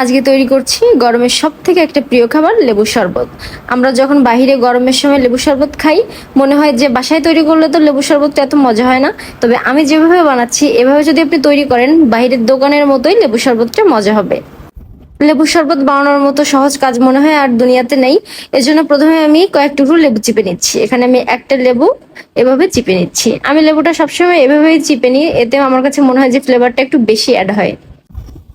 আজকে তৈরি করছি গরমের সব থেকে একটা প্রিয় খাবার, লেবু শরবত। আমরা যখন বাইরে গরমের সময় লেবু শরবত খাই, মনে হয় যে বাসায় তৈরি করলে তো লেবু শরবতটা এত মজা হয় না। তবে আমি যেভাবে বানাচ্ছি, এভাবে যদি আপনি তৈরি করেন বাইরের দোকানের মতোই লেবু শরবতটা মজা হবে। লেবু শরবত বানানোর মতো সহজ কাজ মনে হয় আর দুনিয়াতে নেই। এজন্য প্রথমে আমি কয়েক টুকরো লেবু চিপে নিচ্ছি। এখানে আমি একটা লেবু এভাবে চিপে নিচ্ছি। আমি লেবুটা সবসময় এভাবেই চিপে নিই, এতে আমার কাছে মনে হয় যে ফ্লেভারটা একটু বেশি অ্যাড হয়।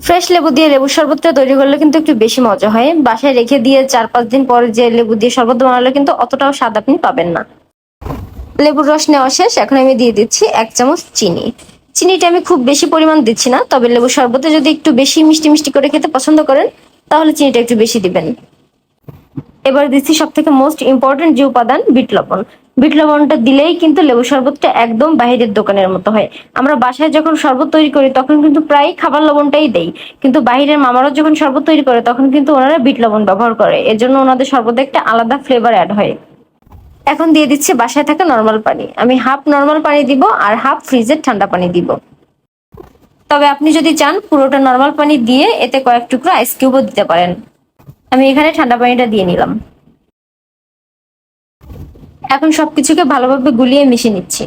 ফ্রেশ লেবু দিয়ে লেবু শরবতটা তৈরি করলে কিন্তু একটু বেশি মজা হয়। বাসায় রেখে দিয়ে চার পাঁচ দিন পরে যে লেবু দিয়ে শরবত বানালে কিন্তু অতটাও স্বাদ আপনি পাবেন না। লেবুর রস নেওয়া শেষ, এখন আমি দিয়ে দিচ্ছি এক চামচ চিনি। চিনিটা আমি খুব বেশি পরিমাণ দিচ্ছি না, তবে লেবু শরবতে যদি একটু বেশি মিষ্টি মিষ্টি করে খেতে পছন্দ করেন, তাহলে চিনিটা একটু বেশি দিবেন। এবার দিচ্ছি সব থেকে মোস্ট ইম্পর্টেন্ট যে উপাদান বিট লবণ। বিট লবণটা দিলেই কিন্তু লেবু শরবতটা একদম বাইরের দোকানের মতো হয়। আমরা বাসায় যখন শরবত তৈরি করি, তখন কিন্তু প্রায় খাবার লবণটাই দেই। কিন্তু বাইরের মামারা যখন শরবত তৈরি করে, তখন কিন্তু ওনারা বিট লবণ ব্যবহার করে। এজন্য ওনাদের শরবতে একটা আলাদা ফ্লেভার অ্যাড হয়। এখন দিয়ে দিচ্ছি বাসায় থাকা নর্মাল পানি। আমি হাফ নর্মাল পানি দিব আর হাফ ফ্রিজের ঠান্ডা পানি দিব। তবে আপনি যদি চান, পুরোটা নর্মাল পানি দিয়ে এতে কয়েক টুকরো আইস কিউবও দিতে পারেন। আমি এখানে ঠান্ডা পানিটা দিয়ে নিলাম। এখন সবকিছুকে ভালোভাবে গুলিয়ে মিশে নিচ্ছি।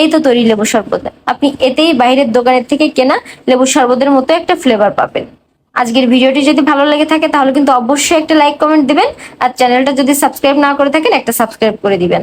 এই তো তৈরি লেবু শরবত। আপনি এতেই বাইরের দোকানের থেকে কেনা লেবু শরবতের মতো একটা ফ্লেভার পাবেন। আজকের ভিডিওটি যদি ভালো লেগে থাকে, তাহলে কিন্তু অবশ্যই একটা লাইক কমেন্ট দিবেন, আর চ্যানেলটা যদি সাবস্ক্রাইব না করে থাকেন, একটা সাবস্ক্রাইব করে দিবেন।